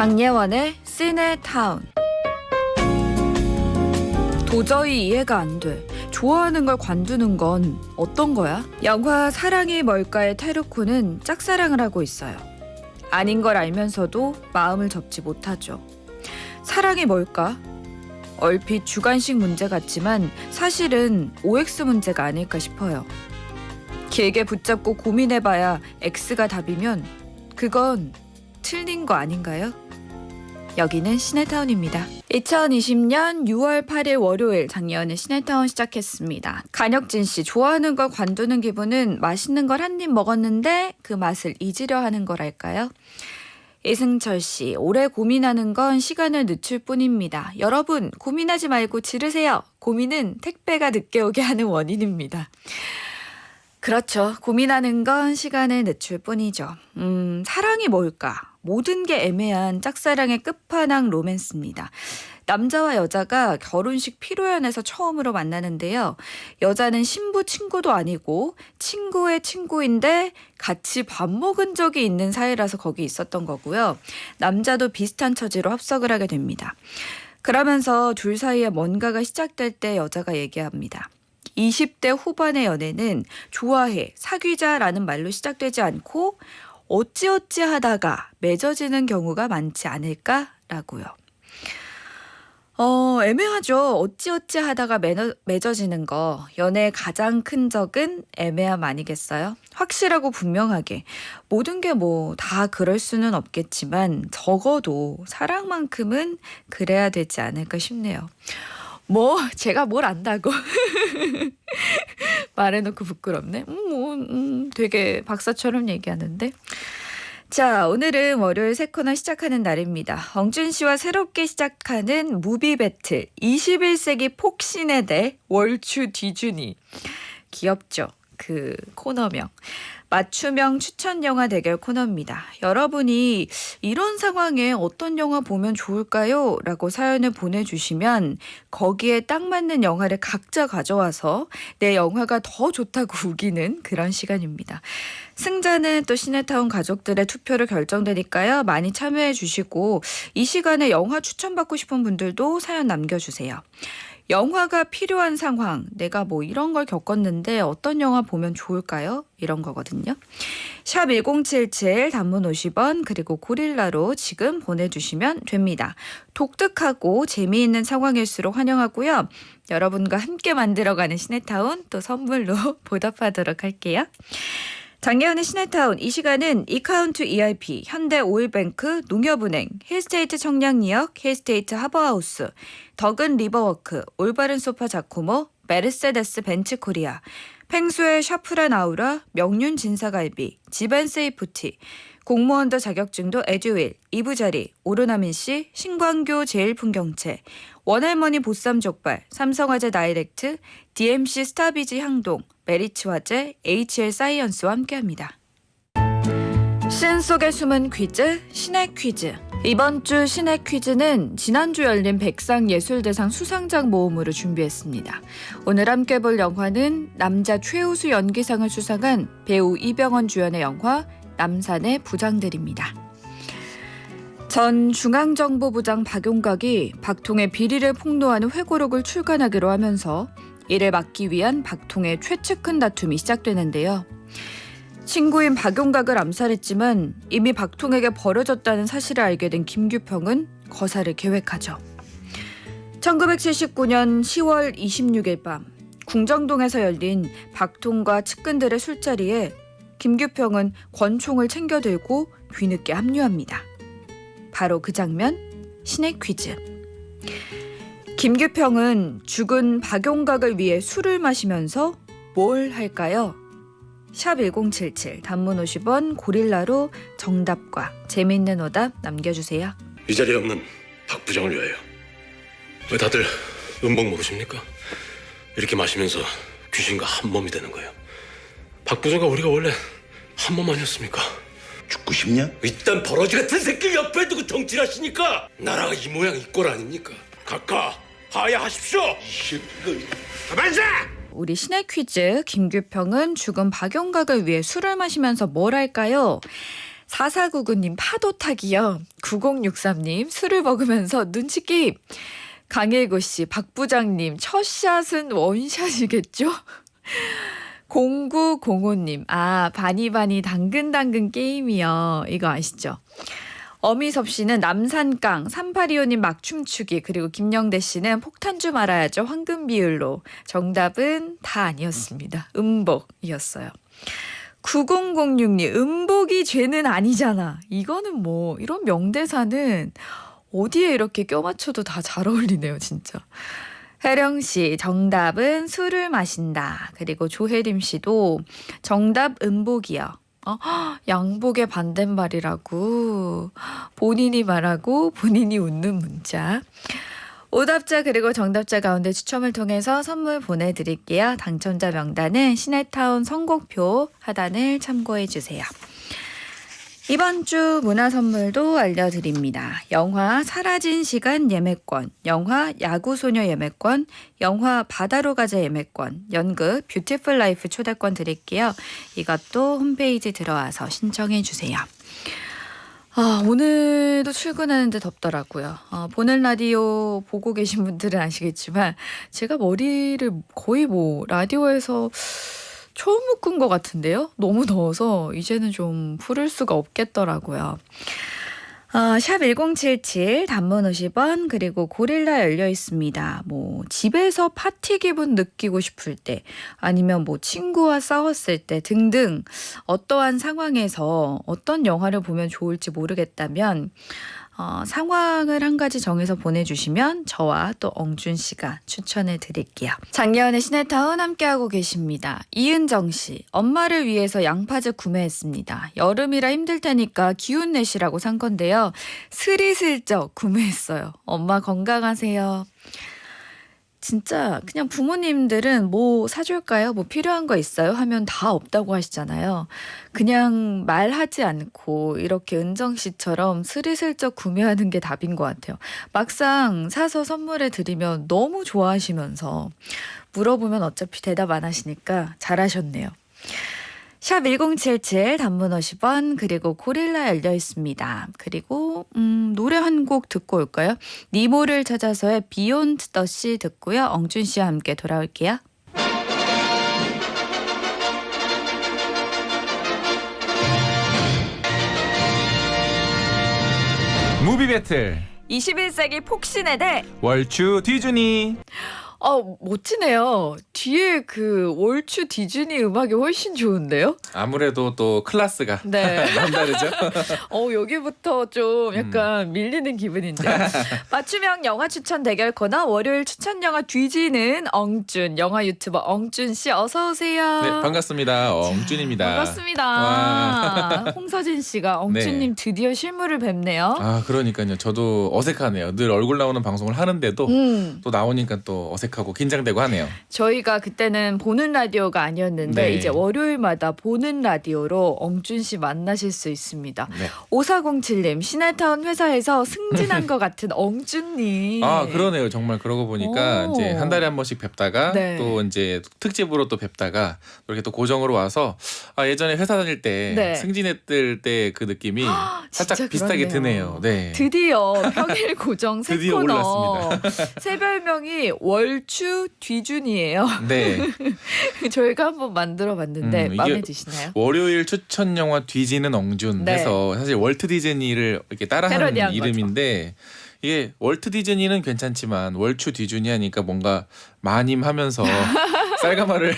장예원의 시네타운 도저히 이해가 안 돼. 좋아하는 걸 관두는 건 어떤 거야? 영화 사랑이 뭘까의 테르코는 짝사랑을 하고 있어요. 아닌 걸 알면서도 마음을 접지 못하죠. 사랑이 뭘까? 얼핏 주관식 문제 같지만 사실은 OX 문제가 아닐까 싶어요. 길게 붙잡고 고민해봐야 X가 답이면 그건 틀린 거 아닌가요? 여기는 시네타운입니다. 2020년 6월 8일 월요일 작년에 시네타운 시작했습니다. 간혁진 씨 좋아하는 걸 관두는 기분은 맛있는 걸 한 입 먹었는데 그 맛을 잊으려 하는 거랄까요? 이승철 씨 오래 고민하는 건 시간을 늦출 뿐입니다. 여러분 고민하지 말고 지르세요. 고민은 택배가 늦게 오게 하는 원인입니다. 그렇죠. 고민하는 건 시간을 늦출 뿐이죠. 음, 사랑이 뭘까? 모든 게 애매한 짝사랑의 끝판왕 로맨스입니다. 남자와 여자가 결혼식 피로연에서 처음으로 만나는데요. 여자는 신부 친구도 아니고 친구의 친구인데 같이 밥 먹은 적이 있는 사이라서 거기 있었던 거고요. 남자도 비슷한 처지로 합석을 하게 됩니다. 그러면서 둘 사이에 뭔가가 시작될 때 여자가 얘기합니다. 20대 후반의 연애는 좋아해, 사귀자라는 말로 시작되지 않고 어찌어찌 하다가 맺어지는 경우가 많지 않을까라고요. 어, 애매하죠. 어찌어찌 하다가 매너, 맺어지는 거. 연애의 가장 큰 적은 애매함 아니겠어요? 확실하고 분명하게. 모든 게 뭐 다 그럴 수는 없겠지만 적어도 사랑만큼은 그래야 되지 않을까 싶네요. 뭐 제가 뭘 안다고 말해놓고 부끄럽네. 음, 뭐, 음, 되게 박사처럼 얘기하는데. 자, 오늘은 월요일 새 코너 시작하는 날입니다. 엉준 씨와 새롭게 시작하는 무비 배틀 21세기 폭신에 대해 월추 뒤준이. 귀엽죠? 그 코너명. 맞춤형 추천 영화 대결 코너입니다. 여러분이 이런 상황에 어떤 영화 보면 좋을까요? 라고 사연을 보내주시면 거기에 딱 맞는 영화를 각자 가져와서 내 영화가 더 좋다고 우기는 그런 시간입니다. 승자는 또 시네타운 가족들의 투표로 결정되니까요. 많이 참여해 주시고 이 시간에 영화 추천받고 싶은 분들도 사연 남겨주세요. 영화가 필요한 상황, 내가 뭐 이런 걸 겪었는데 어떤 영화 보면 좋을까요? 이런 거거든요. 샵 1077 단문 50원 그리고 고릴라로 지금 보내주시면 됩니다. 독특하고 재미있는 상황일수록 환영하고요. 여러분과 함께 만들어가는 시네타운 또 선물로 보답하도록 할게요. 장예은의 시네타운 이 시간은 이카운트 EIP, 현대 오일뱅크, 농협은행, 힐스테이트 청량리역, 힐스테이트 하버하우스, 덕은 리버워크, 올바른 소파 자코모, 메르세데스 벤츠코리아, 팽수의 샤프란 아우라, 명륜 진사갈비, 지벤세이프티, 공무원도 자격증도 에듀윌, 이부자리, 오르나민 씨, 신광교 제일풍경채, 원할머니 보쌈 족발, 삼성화재 다이렉트, DMC 스타비지 향동, 메리츠 화재, HL 사이언스와 함께합니다. 신 속의 숨은 퀴즈, 신의 퀴즈. 이번 주 신의 퀴즈는 지난주 열린 백상예술대상 수상작 모음으로 준비했습니다. 오늘 함께 볼 영화는 남자 최우수 연기상을 수상한 배우 이병헌 주연의 영화 남산의 부장들입니다. 전 중앙정보부장 박용각이 박통의 비리를 폭로하는 회고록을 출간하기로 하면서 이를 막기 위한 박통의 최측근 다툼이 시작되는데요. 친구인 박용각을 암살했지만 이미 박통에게 버려졌다는 사실을 알게 된 김규평은 거사를 계획하죠. 1979년 10월 26일 밤 궁정동에서 열린 박통과 측근들의 술자리에 김규평은 권총을 챙겨 들고 뒤늦게 합류합니다. 바로 그 장면 신의 퀴즈. 김규평은 죽은 박용각을 위해 술을 마시면서 뭘 할까요? 샵 1077 단문 50원 고릴라로 정답과 재미있는 오답 남겨주세요. 이 자리에 없는 박 부장을 위하여 왜 다들 음복 모르십니까? 이렇게 마시면서 귀신과 한 몸이 되는 거예요 박 부장과 우리가 원래 한 몸 아니었습니까? 죽고 싶냐? 이딴 버러지 같은 새끼 옆에 두고 정치하시니까 나라가 이 모양 이 꼴 아닙니까? 각하 하야하십시오 만세! 우리 신의 퀴즈 김규평은 죽은 박용각을 위해 술을 마시면서 뭘 할까요? 4499님 파도 타기요. 9063님 술을 먹으면서 눈치 게임. 강일구 씨, 박 부장님 첫 샷은 원샷이겠죠? 0905님, 아, 바니바니 당근당근 게임이요. 이거 아시죠? 어미섭 씨는 남산강, 3825님 막춤추기, 그리고 김영대 씨는 폭탄주 말아야죠. 황금 비율로. 정답은 다 아니었습니다. 음복이었어요. 9006님, 음복이 죄는 아니잖아. 이거는 뭐, 이런 명대사는 어디에 이렇게 껴맞춰도 다 잘 어울리네요, 진짜. 혜령 씨, 정답은 술을 마신다. 그리고 조혜림 씨도 정답 음복이요. 어, 양복의 반대말이라고. 본인이 말하고 본인이 웃는 문자. 오답자 그리고 정답자 가운데 추첨을 통해서 선물 보내드릴게요. 당첨자 명단은 시내타운 선곡표 하단을 참고해 주세요. 이번 주 문화 선물도 알려드립니다. 영화 사라진 시간 예매권, 영화 야구소녀 예매권, 영화 바다로 가자 예매권, 연극 뷰티풀 라이프 초대권 드릴게요. 이것도 홈페이지 들어와서 신청해 주세요. 아, 오늘도 출근하는데 덥더라고요. 어, 보는 라디오 보고 계신 분들은 아시겠지만 제가 머리를 거의 뭐 라디오에서 처음 묶은 것 같은데요. 너무 더워서 이제는 좀 풀을 수가 없겠더라고요. 아, 샵1077 단문 50원 그리고 고릴라 열려 있습니다. 뭐 집에서 파티 기분 느끼고 싶을 때 아니면 뭐 친구와 싸웠을 때 등등 어떠한 상황에서 어떤 영화를 보면 좋을지 모르겠다면 어, 상황을 한 가지 정해서 보내주시면 저와 또 엉준 씨가 추천해 드릴게요. 작년에 시네타운 함께하고 계십니다. 이은정 씨, 엄마를 위해서 양파즙 구매했습니다. 여름이라 힘들 테니까 기운 내시라고 산 건데요. 스리슬쩍 구매했어요. 엄마 건강하세요. 진짜 그냥 부모님들은 뭐 사줄까요? 뭐 필요한 거 있어요? 하면 다 없다고 하시잖아요. 그냥 말하지 않고 이렇게 은정 씨처럼 스리슬쩍 구매하는 게 답인 것 같아요. 막상 사서 선물해 드리면 너무 좋아하시면서 물어보면 어차피 대답 안 하시니까 잘하셨네요. 샵 1077 단문 50원 그리고 고릴라 열려 있습니다. 그리고 음, 노래 한 곡 듣고 올까요? 니모를 찾아서의 비욘드 더씨 듣고요. 엉준 씨와 함께 돌아올게요. 무비 배틀 21세기 폭신의 대 월추 뒤준이 어, 멋지네요. 뒤에 그 월추 디즈니 음악이 훨씬 좋은데요? 아무래도 또 클래스가 네. 남다르죠. 어, 여기부터 좀 약간 밀리는 기분인데. 맞춤형 영화 추천 대결 코너 월요일 추천 영화 뒤지는 엉준 영화 유튜버 엉준 씨 어서 오세요. 네 반갑습니다. 엉준입니다. 반갑습니다. 와. 홍서진 씨가 엉준님 드디어 실물을 뵙네요. 아 그러니까요. 저도 어색하네요. 늘 얼굴 나오는 방송을 하는데도 음, 또 나오니까 또 어색 하고 긴장되고 하네요. 저희가 그때는 보는 라디오가 아니었는데 네. 이제 월요일마다 보는 라디오로 엉준 씨 만나실 수 있습니다. 네. 5407님 시내타운 회사에서 승진한 것 같은 엉준님. 아 그러네요. 정말 그러고 보니까 오. 이제 한 달에 한 번씩 뵙다가 네. 또 이제 특집으로 또 뵙다가 이렇게 또 고정으로 와서 아 예전에 회사 다닐 때 네. 승진했을 때 그 느낌이 살짝 진짜 비슷하게 그렇네요. 드네요. 네. 드디어 평일 고정 새 드디어 코너 새 별명이 월추 뒤준이에요. 네. 저희가 한번 만들어 봤는데 음, 마음에 이게 드시나요? 월요일 추천 영화 뒤지는 엉준 네. 해서 사실 월트 디즈니를 이렇게 따라하는 패러디한 이름인데 이게 월트 디즈니는 괜찮지만 월추 뒤준이 하니까 뭔가 마님 하면서 쌀가마를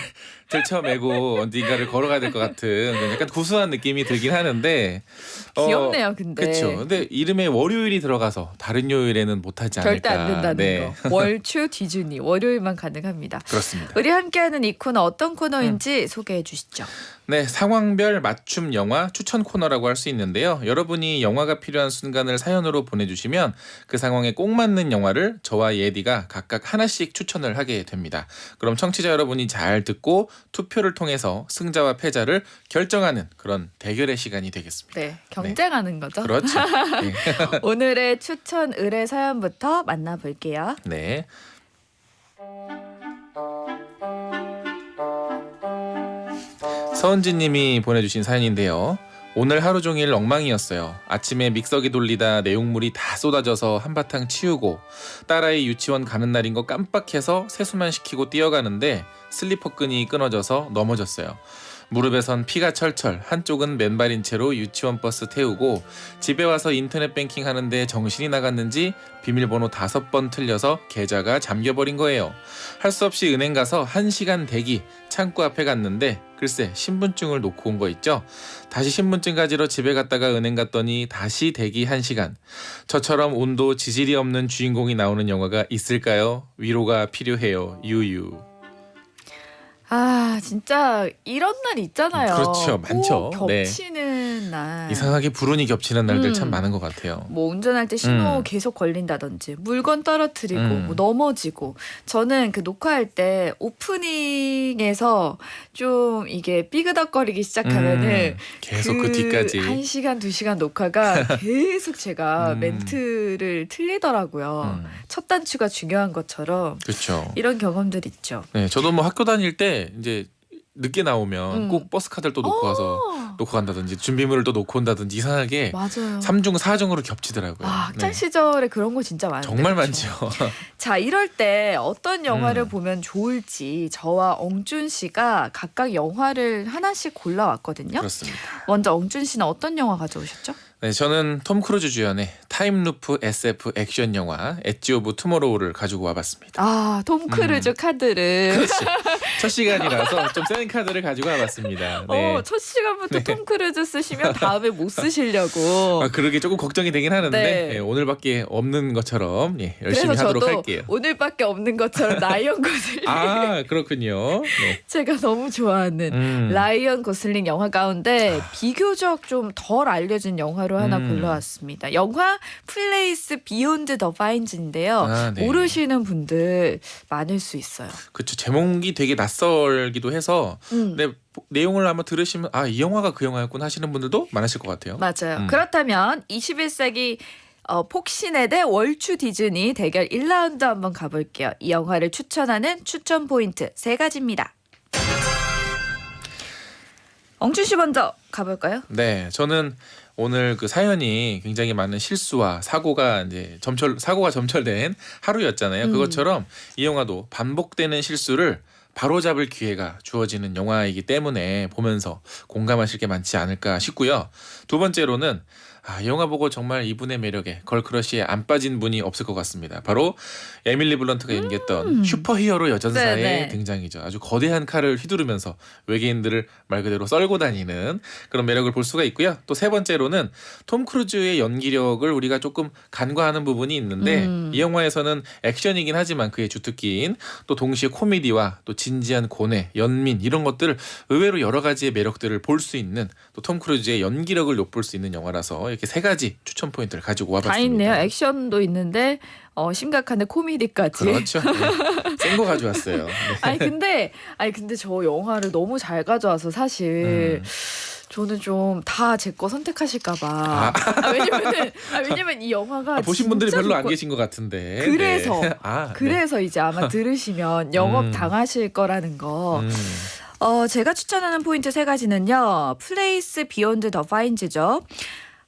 들쳐매고 어딘가를 걸어가야 될 것 같은 약간 구수한 느낌이 들긴 하는데 어, 귀엽네요, 근데. 그렇죠. 근데 이름에 월요일이 들어가서 다른 요일에는 못하지 않을까. 절대 안 된다는 네. 거. 월추 뒤준이 월요일만 가능합니다. 그렇습니다. 우리 함께하는 이 코너 어떤 음. 코너인지 소개해 주시죠. 네, 상황별 맞춤 영화 추천 코너라고 할 수 있는데요. 여러분이 영화가 필요한 순간을 사연으로 보내주시면 그 상황에 꼭 맞는 영화를 저와 예디가 각각 하나씩 추천을 하게 됩니다. 그럼 청취자 여러분이 잘 듣고 투표를 통해서 승자와 패자를 결정하는 그런 대결의 시간이 되겠습니다. 네, 경쟁하는 거죠. 그렇죠. 네. 오늘의 추천 의뢰 사연부터 만나볼게요. 네. 서은진 님이 보내주신 사연인데요. 오늘 하루 종일 엉망이었어요. 아침에 믹서기 돌리다 내용물이 다 쏟아져서 한바탕 치우고 딸아이 유치원 가는 날인 거 깜빡해서 세수만 시키고 뛰어가는데 슬리퍼 끈이 끊어져서 넘어졌어요. 무릎에선 피가 철철 한쪽은 맨발인 채로 유치원 버스 태우고 집에 와서 인터넷 뱅킹 하는데 정신이 나갔는지 비밀번호 다섯 번 틀려서 계좌가 잠겨버린 거예요. 할 수 없이 은행 가서 한 시간 대기 창구 앞에 갔는데 글쎄 신분증을 놓고 온 거 있죠. 다시 신분증 가지러 집에 갔다가 은행 갔더니 다시 대기 한 시간. 저처럼 운도 지질이 없는 주인공이 나오는 영화가 있을까요? 위로가 필요해요. 유유. 아 진짜 이런 날 있잖아요. 그렇죠. 많죠. 꼭 네. 겹치는 날. 이상하게 불운이 겹치는 날들 음. 참 많은 것 같아요. 뭐 운전할 때 신호 음. 계속 걸린다든지 물건 떨어뜨리고 음. 뭐 넘어지고 저는 그 녹화할 때 오프닝에서 좀 이게 삐그덕거리기 시작하면은 음, 계속 그, 뒤까지. 한 시간 두 시간 녹화가 계속 제가 음. 멘트를 틀리더라고요. 음, 첫 단추가 중요한 것처럼 그렇죠. 이런 경험들 있죠. 네, 저도 뭐 학교 다닐 때 이제 늦게 나오면 음. 꼭 버스 카드를 또 놓고 와서 어, 놓고 간다든지 준비물을 또 놓고 온다든지 이상하게 맞아요. 삼중사중으로 겹치더라고요. 아, 학창 네. 시절에 그런 거 진짜 많은데. 정말? 많죠. 자, 이럴 때 어떤 영화를 음. 보면 좋을지 저와 엉준 씨가 각각 영화를 하나씩 골라왔거든요. 그렇습니다. 먼저 엉준 씨는 어떤 영화 가져오셨죠? 네, 저는 톰 크루즈 주연의 타임루프 SF 액션 영화 엣지 오브 투모로우를 가지고 와봤습니다. 아, 톰 크루즈 카드를. 음. 그렇지. 첫 시간이라서 좀 센 카드를 가지고 와봤습니다. 네. 어, 첫 시간부터 네. 톰 크루즈 쓰시면 다음에 못 쓰시려고. 아, 그러게 조금 걱정이 되긴 하는데 네. 예, 오늘밖에 없는 것처럼 예, 열심히 그래서 하도록 저도 할게요. 오늘밖에 없는 것처럼 라이언 고슬링 아 그렇군요. 네. 제가 너무 좋아하는 음. 라이언 고슬링 영화 가운데 비교적 좀 덜 알려진 영화로 하나 음. 골라왔습니다. 영화 플레이스 비욘드 더 파인즈인데요. 아, 네. 모르시는 분들 많을 수 있어요. 그렇죠. 제목이 되게 낯설기도 해서 음. 근데 보- 내용을 아마 들으시면 아 이 영화가 그 영화였구나 하시는 분들도 많으실 것 같아요. 맞아요. 음. 그렇다면 21세기 어, 폭신의 대 월추 디즈니 대결 1라운드 한번 가볼게요. 이 영화를 추천하는 추천 포인트 세 가지입니다. 엉춘 씨 먼저 가볼까요? 네, 저는 오늘 그 사연이 굉장히 많은 실수와 사고가 이제 점철 사고가 점철된 하루였잖아요. 음. 그것처럼 이 영화도 반복되는 실수를 바로잡을 기회가 주어지는 영화이기 때문에 보면서 공감하실 게 많지 않을까 싶고요. 두 번째로는 아, 이 영화 보고 정말 이분의 매력에 걸크러쉬에 안 빠진 분이 없을 것 같습니다. 바로 에밀리 블런트가 연기했던 음. 슈퍼히어로 여전사의 네네. 등장이죠. 아주 거대한 칼을 휘두르면서 외계인들을 말 그대로 썰고 다니는 그런 매력을 볼 수가 있고요. 또 세 번째로는 톰 크루즈의 연기력을 우리가 조금 간과하는 부분이 있는데 음. 이 영화에서는 액션이긴 하지만 그의 주특기인 또 동시에 코미디와 또 진지한 고뇌, 연민 이런 것들을 의외로 여러 가지의 매력들을 볼 수 있는 또 톰 크루즈의 연기력을 엿볼 수 있는 영화라서 이렇게 세 가지 추천 포인트를 가지고 와봤습니다. 다 있네요. 액션도 있는데 어, 심각한데 코미디까지. 그렇죠. 네. 센거 가져왔어요. 네. 아니 근데 아니 근데 저 영화를 너무 잘 가져와서 사실 음. 저는 좀 다 제 거 선택하실까봐. 아, 왜냐면은 아, 왜냐면 이 영화가 아, 보신 분들이 별로 안 좋고- 계신 것 같은데. 그래서, 네. 아, 네. 그래서 이제 아마 들으시면 영업 음. 당하실 거라는 거. 음. 어, 제가 추천하는 포인트 세 가지는요. 플레이스 비욘드 더 파인즈죠.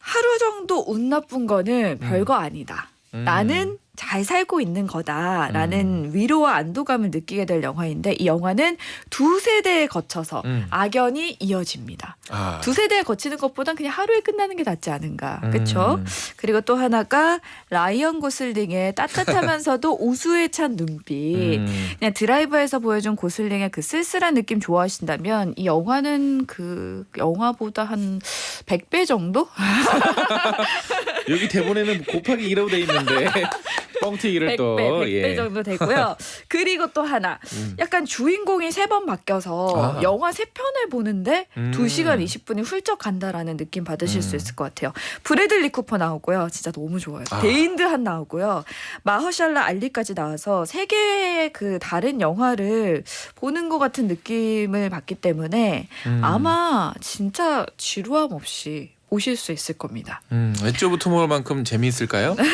하루 정도 운 나쁜 거는 별거 아니다. 음. 나는 잘 살고 있는 거다라는 위로와 안도감을 느끼게 될 영화인데 이 영화는 두 세대에 거쳐서 음. 악연이 이어집니다. 아. 두 세대에 거치는 것보단 그냥 하루에 끝나는 게 낫지 않은가. 음. 그렇죠? 그리고 또 하나가 라이언 고슬링의 따뜻하면서도 우수에 찬 눈빛. 음. 그냥 드라이브에서 보여준 고슬링의 그 쓸쓸한 느낌 좋아하신다면 이 영화는 그 영화보다 한 100배 정도? 여기 대본에는 곱하기 2라고 돼 있는데 뻥튀기를 100배, 또 100배 예. 정도 되고요. 그리고 또 하나. 음. 약간 주인공이 세 번 바뀌어서 아. 영화 세 편을 보는데 음. 2시간 20분이 훌쩍 간다라는 느낌 받으실 수 음. 있을 것 같아요. 브래들리 쿠퍼 나오고요. 진짜 너무 좋아요. 아. 데인드 한 나오고요. 마허샬라 알리까지 나와서 세 개의 그 다른 영화를 보는 것 같은 느낌을 받기 때문에 음. 아마 진짜 지루함 없이 보실 수 있을 겁니다. 음, 엣지 오브 투모로우만큼 재미있을까요?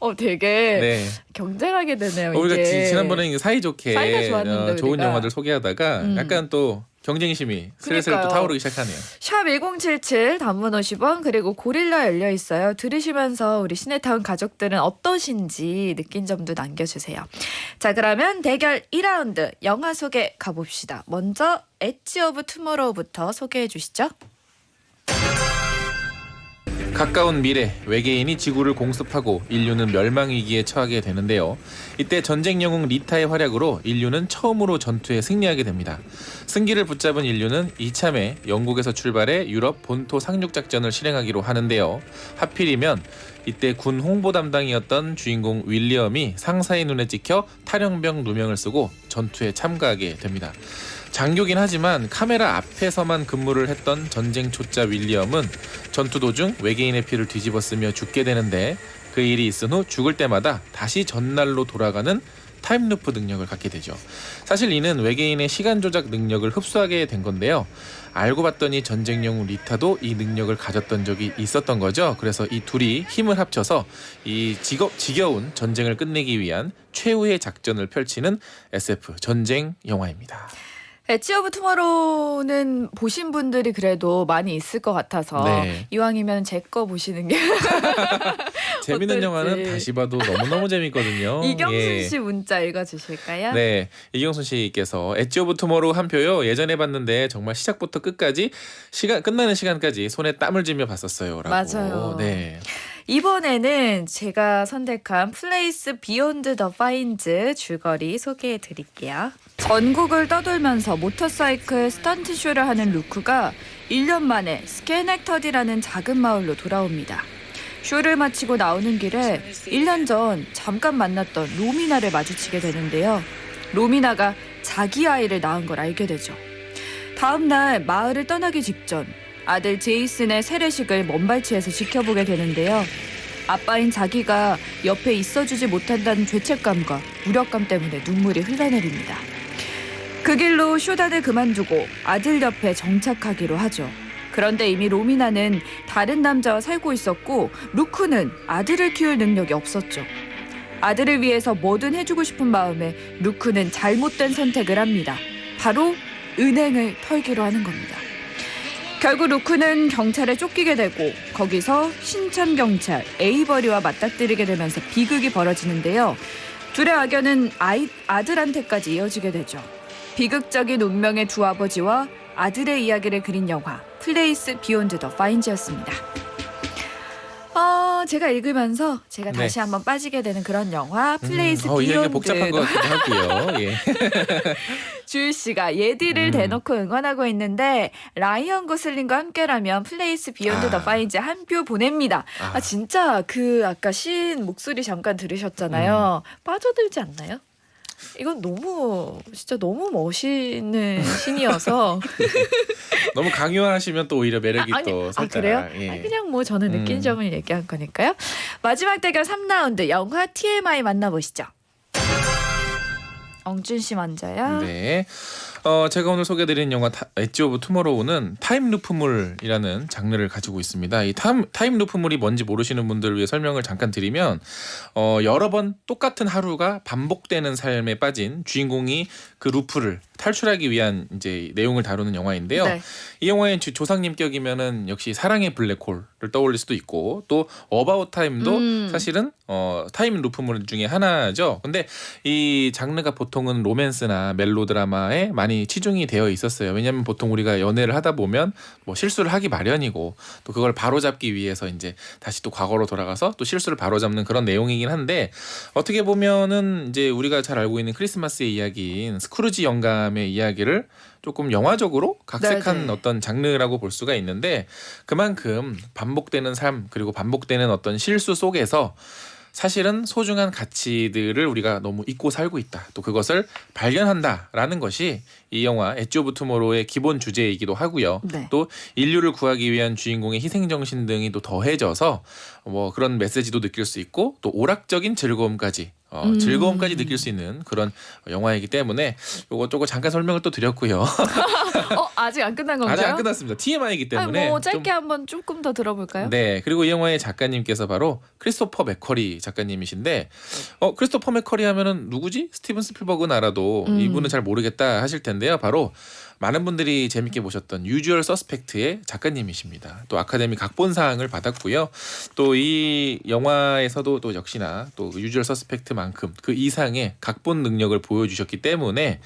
어, 되게 네. 경쟁하게 되네요. 어, 우리가 이게. 지- 지난번에 사이좋게 사이가 좋았는데, 어, 좋은 우리가. 영화들 소개하다가 음. 약간 또 경쟁심이 슬슬 또 그러니까요. 타오르기 시작하네요. 샵 1077 단문 50원 그리고 고릴라 열려 있어요. 들으시면서 우리 시네타운 가족들은 어떠신지 느낀 점도 남겨주세요. 자 그러면 대결 2라운드 영화 소개 가봅시다. 먼저 엣지 오브 투모로우부터 소개해 주시죠. 가까운 미래 외계인이 지구를 공습하고 인류는 멸망 위기에 처하게 되는데요. 이때 전쟁 영웅 리타의 활약으로 인류는 처음으로 전투에 승리하게 됩니다. 승기를 붙잡은 인류는 이참에 영국에서 출발해 유럽 본토 상륙 작전을 실행하기로 하는데요. 하필이면 이때 군 홍보 담당이었던 주인공 윌리엄이 상사의 눈에 찍혀 탈영병 누명을 쓰고 전투에 참가하게 됩니다. 장교긴 하지만 카메라 앞에서만 근무를 했던 전쟁 초짜 윌리엄은 전투 도중 외계인의 피를 뒤집어 쓰며 죽게 되는데 그 일이 있은 후 죽을 때마다 다시 전날로 돌아가는 타임루프 능력을 갖게 되죠. 사실 이는 외계인의 시간 조작 능력을 흡수하게 된 건데요. 알고 봤더니 전쟁 영웅 리타도 이 능력을 가졌던 적이 있었던 거죠. 그래서 이 둘이 힘을 합쳐서 이 지거, 지겨운 전쟁을 끝내기 위한 최후의 작전을 펼치는 SF 전쟁 영화입니다. 엣지 오브 투모로우는 보신 분들이 그래도 많이 있을 것 같아서 네. 이왕이면 제 거 보시는 게 재밌는 어떨지. 영화는 다시 봐도 너무너무 재밌거든요. 이경순 예. 씨 문자 읽어주실까요? 네, 이경순 씨께서 엣지 오브 투모로우 한 표요. 예전에 봤는데 정말 시작부터 끝까지 시간 끝나는 시간까지 손에 땀을 쥐며 봤었어요 라고. 맞아요. 네. 이번에는 제가 선택한 플레이스 비욘드 더 파인즈 줄거리 소개해 드릴게요. 전국을 떠돌면서 모터사이클 스턴트 쇼를 하는 루크가 1년 만에 스케넥터디라는 작은 마을로 돌아옵니다. 쇼를 마치고 나오는 길에 1년 전 잠깐 만났던 로미나를 마주치게 되는데요. 로미나가 자기 아이를 낳은 걸 알게 되죠. 다음 날 마을을 떠나기 직전 아들 제이슨의 세례식을 먼발치에서 지켜보게 되는데요. 아빠인 자기가 옆에 있어주지 못한다는 죄책감과 무력감 때문에 눈물이 흘러내립니다. 그 길로 쇼단을 그만두고 아들 옆에 정착하기로 하죠. 그런데 이미 로미나는 다른 남자와 살고 있었고 루크는 아들을 키울 능력이 없었죠. 아들을 위해서 뭐든 해주고 싶은 마음에 루크는 잘못된 선택을 합니다. 바로 은행을 털기로 하는 겁니다. 결국 루크는 경찰에 쫓기게 되고 거기서 신참 경찰 에이버리와 맞닥뜨리게 되면서 비극이 벌어지는데요. 둘의 악연은 아이, 아들한테까지 이어지게 되죠. 비극적인 운명의 두 아버지와 아들의 이야기를 그린 영화 플레이스 비욘드 더 파인즈였습니다. 어, 제가 읽으면서 제가 네. 다시 한번 빠지게 되는 그런 영화 플레이스 음, 어, 비욘드 복잡한 것 같기도 하고요. 예. 주일 씨가 예디를 음. 대놓고 응원하고 있는데 라이언 고슬링과 함께라면 플레이스 비욘드 아. 더 파인즈 한 표 보냅니다. 아. 아. 진짜 그 아까 신 목소리 잠깐 들으셨잖아요. 음. 빠져들지 않나요? 이건 너무 진짜 너무 멋있는 신이어서 너무 강요하시면 또 오히려 매력이 아니, 또 아 살짝. 그래요? 예. 아, 그냥 뭐 저는 느낀 음. 점을 얘기한 거니까요. 마지막 대결 3라운드 영화 TMI 만나보시죠. 엉준 씨 먼저요. 네. 어, 제가 오늘 소개드린 영화 타, 엣지 오브 투모로우는 타임 루프물이라는 장르를 가지고 있습니다. 이 타임, 타임 루프물이 뭔지 모르시는 분들을 위해 설명을 잠깐 드리면 어, 여러 번 똑같은 하루가 반복되는 삶에 빠진 주인공이 그 루프를 탈출하기 위한 이제 내용을 다루는 영화인데요. 네. 이 영화의 주- 조상님 격이면은 역시 사랑의 블랙홀을 떠올릴 수도 있고 또 어바웃 타임도 음. 사실은 어 타임 루프물 중에 하나죠. 근데 이 장르가 보통은 로맨스나 멜로드라마에 많이 치중이 되어 있었어요. 왜냐하면 보통 우리가 연애를 하다 보면 뭐 실수를 하기 마련이고 또 그걸 바로잡기 위해서 이제 다시 또 과거로 돌아가서 또 실수를 바로잡는 그런 내용이긴 한데 어떻게 보면은 이제 우리가 잘 알고 있는 크리스마스의 이야기인 스크루지 영감의 이야기를 조금 영화적으로 각색한 네네. 어떤 장르라고 볼 수가 있는데 그만큼 반복되는 삶 그리고 반복되는 어떤 실수 속에서 사실은 소중한 가치들을 우리가 너무 잊고 살고 있다. 또 그것을 발견한다라는 것이 이 영화 엣지 오브 투모로우의 기본 주제이기도 하고요. 네. 또 인류를 구하기 위한 주인공의 희생 정신 등이 또 더해져서 뭐 그런 메시지도 느낄 수 있고 또 오락적인 즐거움까지 어, 음. 즐거움까지 느낄 수 있는 그런 영화이기 때문에 요거 조금 잠깐 설명을 또 드렸고요. 어 아직 안 끝난 건가요? 아직 안 끝났습니다. TMI이기 때문에 아니, 뭐 좀- 짧게 한번 조금 더 들어볼까요? 네, 그리고 이 영화의 작가님께서 바로 크리스토퍼 맥커리 작가님이신데, 어 크리스토퍼 맥커리 하면은 누구지? 스티븐 스필버그는 알아도 음. 이분은 잘 모르겠다 하실 텐데요. 바로 많은 분들이 재밌게 보셨던 유주얼 서스펙트의 작가님이십니다. 또 아카데미 각본상을 받았고요. 또 이 영화에서도 또 역시나 또 유주얼 서스펙트만큼 그 이상의 각본 능력을 보여주셨기 때문에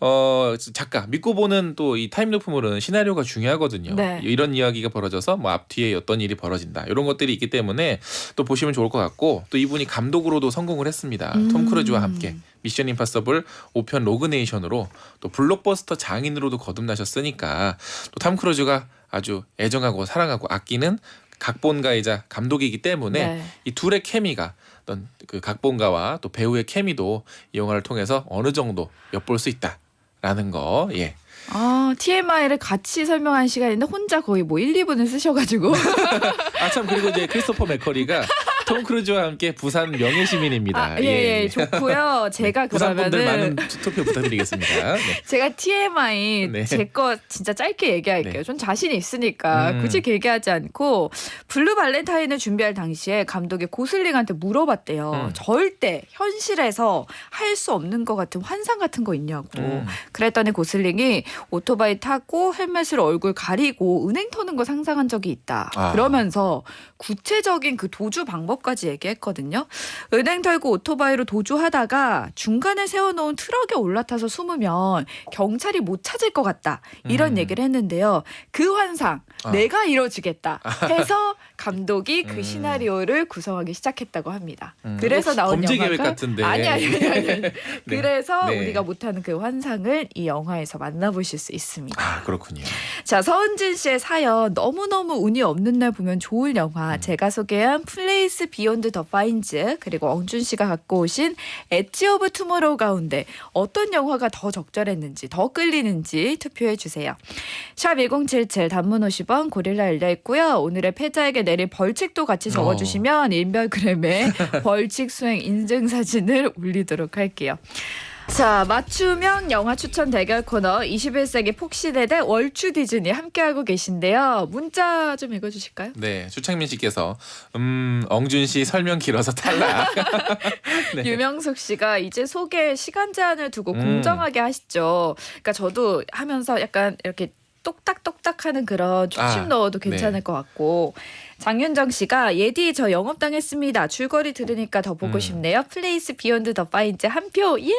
어 작가 믿고 보는 또 이 타임루프물은 시나리오가 중요하거든요. 네. 이런 이야기가 벌어져서 뭐 앞뒤에 어떤 일이 벌어진다 이런 것들이 있기 때문에 또 보시면 좋을 것 같고 또 이분이 감독으로도 성공을 했습니다. 음. 톰 크루즈와 함께 미션 임파서블 5편 로그네이션으로 또 블록버스터 장인으로도 거듭나셨으니까 또톰 크루즈가 아주 애정하고 사랑하고 아끼는 각본가이자 감독이기 때문에 네. 이 둘의 케미가 어떤 그 각본가와 또 배우의 케미도 이 영화를 통해서 어느 정도 엿볼 수 있다라는 거 예. 아, TMI를 같이 설명한 시간인데 혼자 거의 뭐 1, 2분을 쓰셔가지고. 아 참 그리고 이제 크리스토퍼 맥커리가 톰 크루즈와 함께 부산 명예 시민입니다. 아, 예, 예, 좋고요. 제가 부산 분들 그러면은 많은 투표 부탁드리겠습니다. 네. 제가 TMI 네. 제 거 진짜 짧게 얘기할게요. 네. 전 자신이 있으니까 음. 굳이 길게 하지 않고 블루 발렌타인을 준비할 당시에 감독이 고슬링한테 물어봤대요. 음. 절대 현실에서 할 수 없는 것 같은 환상 같은 거 있냐고. 음. 그랬더니 고슬링이 오토바이 타고 헬멧으로 얼굴 가리고 은행 터는 거 상상한 적이 있다. 아. 그러면서 구체적인 그 도주 방법 까지 얘기했거든요. 은행 털고 오토바이로 도주하다가 중간에 세워놓은 트럭에 올라타서 숨으면 경찰이 못 찾을 것 같다. 이런 음. 얘기를 했는데요. 그 환상 아. 내가 이루어지겠다 해서 감독이 그 음. 시나리오를 구성하기 시작했다고 합니다. 음. 그래서 나온 범죄 영화가 계획 같은데. 아니 아니 아니. 아니. 네. 그래서 네. 우리가 못하는 그 환상을 이 영화에서 만나보실 수 있습니다. 아 그렇군요. 자, 서은진 씨의 사연 너무 너무 운이 없는 날 보면 좋을 영화 음. 제가 소개한 플레이스 비욘드 더 파인즈 그리고 엉준 씨가 갖고 오신 엣지 오브 투모로우 가운데 어떤 영화가 더 적절했는지 더 끌리는지 투표해 주세요. 샵1077 단문 50원 고릴라 열려 있고요. 오늘의 패자에게 내릴 벌칙도 같이 적어 어. 주시면 인별그램에 벌칙 수행 인증 사진을 올리도록 할게요. 자, 맞춤형 영화 추천 대결 코너 21세기 폭시대대 월추 디즈니 함께하고 계신데요. 문자 좀 읽어주실까요? 네 주창민 씨께서 음 엉준 씨 설명 길어서 탈락. 네. 유명숙 씨가 이제 소개 시간 제한을 두고 음. 공정하게 하시죠. 그러니까 저도 하면서 약간 이렇게 똑딱 똑딱하는 그런 추침 아, 넣어도 괜찮을 네. 것 같고 장윤정 씨가 예디 저 영업 당했습니다. 줄거리 들으니까 더 보고 음. 싶네요. 플레이스 비욘드 더 파인즈 한 표 예.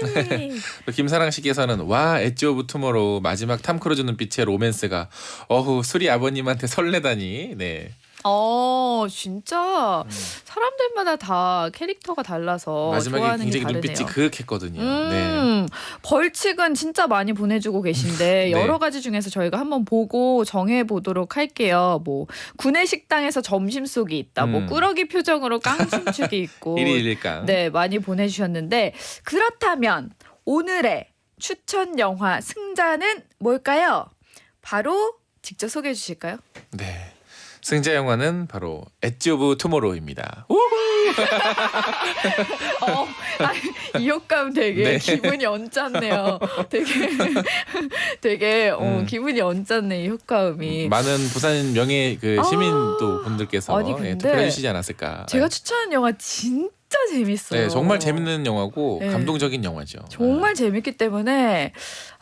또 김사랑 씨께서는 와 엣지 오브 투모로우 마지막 탐 크루즈 눈빛의 로맨스가 어후 수리 아버님한테 설레다니. 네. 어 진짜 사람들마다 다 캐릭터가 달라서 마지막에 좋아하는 굉장히 게 다르네요. 눈빛이 그윽했거든요. 네. 음, 벌칙은 진짜 많이 보내주고 계신데 네. 여러 가지 중에서 저희가 한번 보고 정해 보도록 할게요. 뭐 구내 식당에서 점심 속이 있다. 뭐 음. 꾸러기 표정으로 깡춤추기 있고. 1일 1강. 네, 많이 보내주셨는데 그렇다면 오늘의 추천 영화 승자는 뭘까요? 바로 직접 소개해 주실까요? 네. 승자 영화는 바로 엣지 오브 투모로우입니다. 우! 어, 아, 이 효과음 되게 네. 기분이 언짢네요. 되게 되게 어, 음. 기분이 언짢네 이 효과음이. 많은 부산 명예 그 아. 시민도 분들께서 아니, 예, 근데 투표해 주시지 않았을까. 제가 네. 추천한 영화 진짜 재밌어요. 네, 정말 재밌는 영화고 네. 감동적인 영화죠. 정말 재밌기 때문에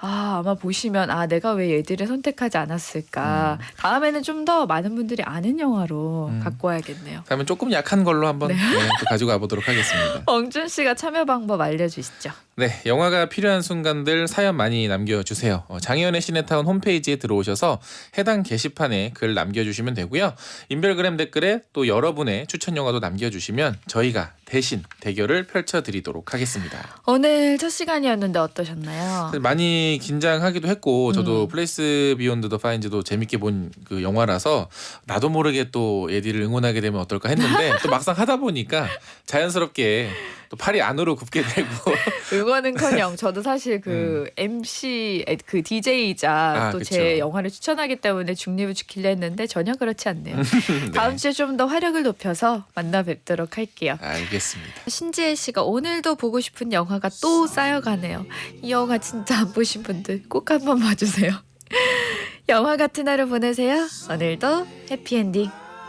아 아마 보시면 아 내가 왜 얘들을 선택하지 않았을까 다음에는 좀 더 많은 분들이 아는 영화로 음. 갖고 와야겠네요. 그러면 조금 약한 걸로 한번 네. 네, 또 가지고 와보도록 하겠습니다. 엉준 씨가 참여 방법 알려주시죠. 네, 영화가 필요한 순간들 사연 많이 남겨주세요. 어, 장혜연의 시네타운 홈페이지에 들어오셔서 해당 게시판에 글 남겨주시면 되고요. 인별그램 댓글에 또 여러분의 추천 영화도 남겨주시면 저희가 대신 대결을 펼쳐드리도록 하겠습니다. 오늘 첫 시간이었는데 어떠셨나요? 많이 긴장하기도 했고 저도 음. 플레이스 비욘드 더 파인즈도 재밌게 본 그 영화라서 나도 모르게 또 예디를 응원하게 되면 어떨까 했는데 또 막상 하다 보니까 자연스럽게 또 팔이 안으로 굽게 되고 응원은커녕 저도 사실 그 MC 에, 그 DJ이자 음. 아, 또 제 그쵸. 영화를 추천하기 때문에 중립을 지키려 했는데 전혀 그렇지 않네요. 네. 다음 주에 좀 더 화력을 높여서 만나 뵙도록 할게요. 알겠습니다. 신지혜 씨가 오늘도 보고 싶은 영화가 또 쌓여가네요. 이 영화 진짜 안 보신 분들 꼭 한번 봐주세요. 영화 같은 하루 보내세요. 오늘도 해피엔딩.